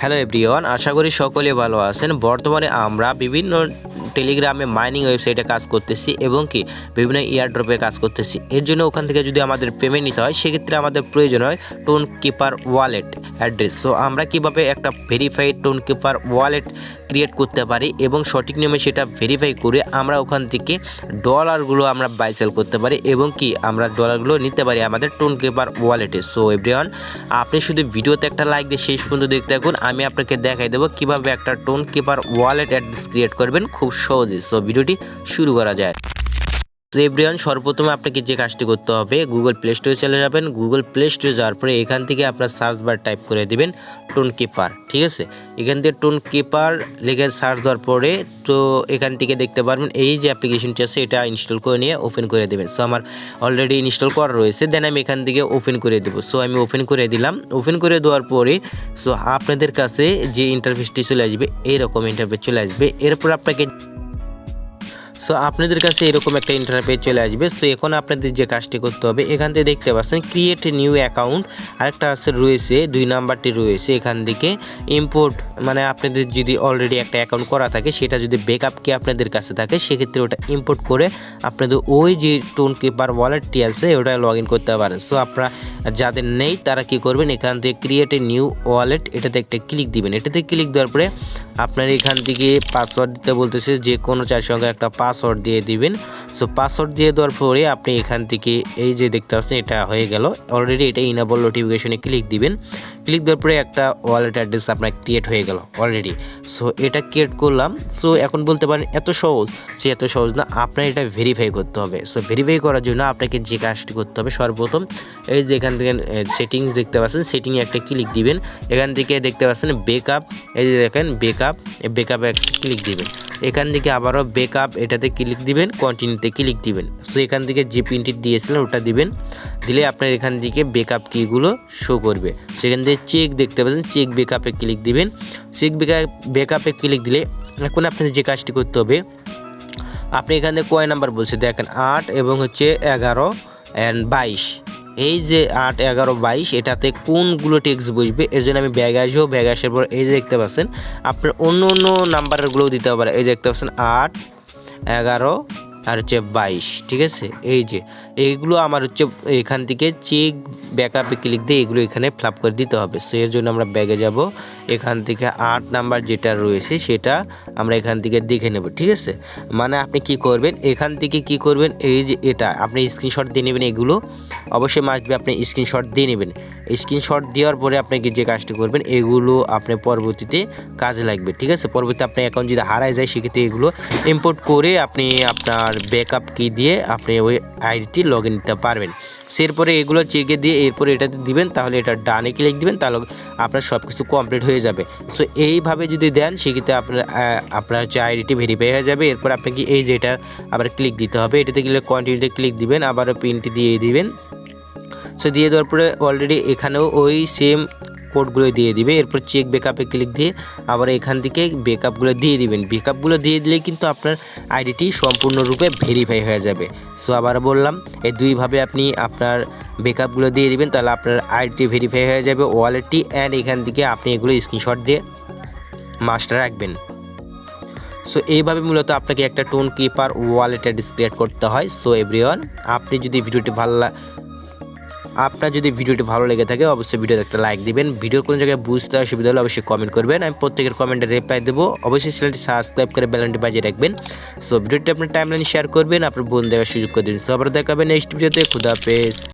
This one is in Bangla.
হ্যালো এভরিওয়ান আশা করি সকলে ভালো আছেন। বর্তমানে আমরা বিভিন্ন টেলিগ্রামে মাইনিং ওয়েবসাইটে কাজ করতেছি এবং কি বিভিন্ন ইয়ারড্রপে কাজ করতেছি। এর জন্য ওখান থেকে যদি আমাদের পেমেন্ট নিতে হয়, সেক্ষেত্রে আমাদের প্রয়োজন হয় Tonkeeper wallet address so আমরা কীভাবে একটা verified Tonkeeper wallet create করতে পারি এবং সঠিক নিয়মে সেটা ভেরিফাই করে আমরা ওখান থেকে ডলারগুলো আমরা বাই সেল করতে পারি এবং কি আমরা ডলারগুলো নিতে পারি আমাদের টোন কিপার ওয়ালেটে সো এভরিওয়ান আপনি শুধু ভিডিওতে একটা লাইক দিয়ে শেষ পর্যন্ত দেখতে থাকুন। আমি আপনাকে দেখাই দেবো কীভাবে একটা Tonkeeper wallet address create করবেন। খুব সহজে। সো ভিডিওটি শুরু করা যায়। তো এভরিওয়ান সর্বপ্রথমে আপনাকে যে কাজটি করতে হবে গুগল প্লে স্টোরে চলে যাবেন। গুগল প্লে স্টোরে যাওয়ার পরে এখান থেকে আপনার সার্চ বার টাইপ করে দেবেন টোন কিপার ঠিক আছে? এখান থেকে টোন কিপার লিখে সার্চ দেওয়ার পরে তো এখান থেকে দেখতে পারবেন, এই যে অ্যাপ্লিকেশনটি আছে, এটা ইনস্টল করে নিয়ে ওপেন করে দেবেন। সো আমার অলরেডি ইনস্টল করা রয়েছে দেন আমি এখান থেকে ওপেন করে দেবো। সো আমি ওপেন করে দিলাম। ওপেন করে দেওয়ার পরে সো আপনাদের কাছে যে ইন্টারফেসটি চলে আসবে এইরকম ইন্টারফেস চলে আসবে। এরপর আপনাকে সো আপনাদের কাছে এরকম একটা ইন্টারফেস চলে আসবে। সো এখন আপনাদের যে কাজটি করতে হবে, এখান থেকে দেখতে পাচ্ছেন ক্রিয়েট নিউ অ্যাকাউন্ট আরেকটা আছে রয়েছে, দুই নাম্বারটি রয়েছে, এখান থেকে ইম্পোর্ট মানে আপনাদের যদি অলরেডি একটা অ্যাকাউন্ট করা থাকে, সেটা যদি ব্যাকআপ কি আপনাদের কাছে থাকে, সেক্ষেত্রে ওটা ইম্পোর্ট করে আপনাদের ওই যে টোন কিপার ওয়ালেটটি আছে, ওটা লগ করতে পারেন। সো আপনারা যাদের নেই, তারা কি করবেন, এখান থেকে ক্রিয়েট এ নিউ ওয়ালেট এটাতে একটা ক্লিক দিবেন। এটাতে ক্লিক দেওয়ার পরে আপনার এখান থেকে পাসওয়ার্ড দিতে বলতেছে, যে কোনো চার সঙ্গে একটা পাসওয়ার্ড দিয়ে দিবেন। সো পাসওয়ার্ড দিয়ে দেওয়ার পরে আপনি এখান থেকে এই যে দেখতে পাচ্ছেন, এটা হয়ে গেল। অলরেডি এটা ইনাবল নোটিফিকেশনে ক্লিক দিবেন। ক্লিক দেওয়ার পরে একটা ওয়ালেট অ্যাড্রেস আপনার ক্রিয়েট হয়ে গেল অলরেডি সো এটা ক্রিয়েট করলাম। সো এখন বলতে পারেন, এত সহজ সে এত সহজ না, আপনার এটা ভেরিফাই করতে হবে। সো ভেরিফাই করার জন্য আপনাকে যে কাজটি করতে হবে, সর্বপ্রথম এই যে এখান থেকে সেটিংস দেখতে পাচ্ছেন সেটিংয়ে একটা ক্লিক দিবেন। এখান থেকে দেখতে পাচ্ছেন বেকআপ এই যে দেখেন বেকআপ বেকআপে একটা ক্লিক দিবেন। এখান থেকে আবারও বেকআপ এটাতে ক্লিক দিবেন কন্টিনিউতে ক্লিক দিবেন। সো এখান থেকে যে পিনটি দিয়েছিলেন, ওটা দিবেন। দিলে আপনার এখান থেকে বেকআপ কিগুলো শো করবে। সেখান থেকে চেক দেখতে পাচ্ছেন চেক বেকআপে ক্লিক দিবেন। চেক বেকআপ বেকআপে ক্লিক দিলে এখন আপনাদের যে কাজটি করতে হবে, আপনি এখানে কয় নাম্বার বলছে? দেখেন, আট এবং হচ্ছে এগারো অ্যান্ড বাইশ। এই যে আট, এগারো, বাইশ, এটাতে কোনগুলো টেক্সট বসবে? এর জন্য আমি ব্যাগ আসব। ব্যাগ আসার পর এই যে দেখতে পাচ্ছেন, আপনার অন্য অন্য নাম্বারগুলোও দিতে পারে এই দেখতে পাচ্ছেন, আট এগারো আর হচ্ছে বাইশ, ঠিক আছে? এই যে, এইগুলো আমার হচ্ছে এখান থেকে চেক ব্যাকআপে ক্লিক দিয়ে এগুলো এখানে ফ্লাপ করে দিতে হবে। সো এর জন্য আমরা ব্যাগে যাব। এখান থেকে আট নাম্বার যেটা রয়েছে, সেটা আমরা এখান থেকে দেখে নেব, ঠিক আছে? মানে আপনি কি করবেন, এখান থেকে কি করবেন, এই যে এটা, আপনি স্ক্রিনশট দিয়ে নেবেন এগুলো। অবশ্যই মাসবে আপনি স্ক্রিনশট দিয়ে নেবেন। স্ক্রিনশট দেওয়ার পরে আপনাকে যে কাজটি করবেন, এগুলো আপনি পরবর্তীতে কাজে লাগবে, ঠিক আছে? পরবর্তীতে আপনার অ্যাকাউন্ট যদি হারায় যায়, সেক্ষেত্রে এগুলো ইম্পোর্ট করে আপনি আপনার ব্যাকআপ কি দিয়ে আপনি ওই আইডিটি লগ ইন দিতে পারবেন। এরপরে এগুলো চেকে দিয়ে এরপরে এটাতে দিবেন, তাহলে এটা ডানে ক্লিক দিবেন, তাহলে আপনার সব কিছু কমপ্লিট হয়ে যাবে। সো এইভাবে যদি দেন, সেক্ষেত্রে আপনার আপনার হচ্ছে আইডিটি ভেরিফাই হয়ে যাবে। এরপর আপনাকে এই যে এটা আবার ক্লিক দিতে হবে। এটাতে গেলে কন্টিনিউতে ক্লিক দিবেন, আবারও পিনটি দিয়ে দিবেন। সো দিয়ে দেওয়ার পরে অলরেডি এখানেও ওই সেম কোডগুলো দিয়ে দিবে। এরপর চেক ব্যাকআপে ক্লিক দিয়ে আবার এখান থেকে ব্যাকআপগুলো দিয়ে দিবেন। ব্যাকআপগুলো দিয়ে দিলে কিন্তু আপনার আইডিটি সম্পূর্ণরূপে ভেরিফাই হয়ে যাবে। সো আবার বললাম, এই দুইভাবে আপনি আপনার ব্যাকআপগুলো দিয়ে দিবেন, তাহলে আপনার আইডিটি ভেরিফাই হয়ে যাবে ওয়ালেটটি অ্যান্ড এখান থেকে আপনি এগুলো স্ক্রিনশট দিয়ে মাস্টার রাখবেন। সো এইভাবে মূলত আপনাকে একটা টোন কিপার ওয়ালেটে ডিসক্রিয়েট করতে হয়। সো এভরিওয়ান আপনি যদি ভিডিওটি ভালো আপনার যদি ভিডিওটি ভালো লেগে থাকে, অবশ্যই ভিডিওতে একটা লাইক দিবেন। ভিডিওর কোনো জায়গায় বুঝতে অসুবিধা হলে অবশ্যই কমেন্ট করবেন। আমি প্রত্যেকের কমেন্টে রিপ্লাই দেবো। অবশ্যই চ্যানেলটি সাবস্ক্রাইব করে বেলনটি বাজিয়ে রাখবেন। সো ভিডিওটি আপনার টাইমলাইন শেয়ার করবেন। আপনার বোন দেওয়ার সুযোগ করে দিন সো আবার দেখাবেন নেক্সট ভিডিওতে খুদা পেজ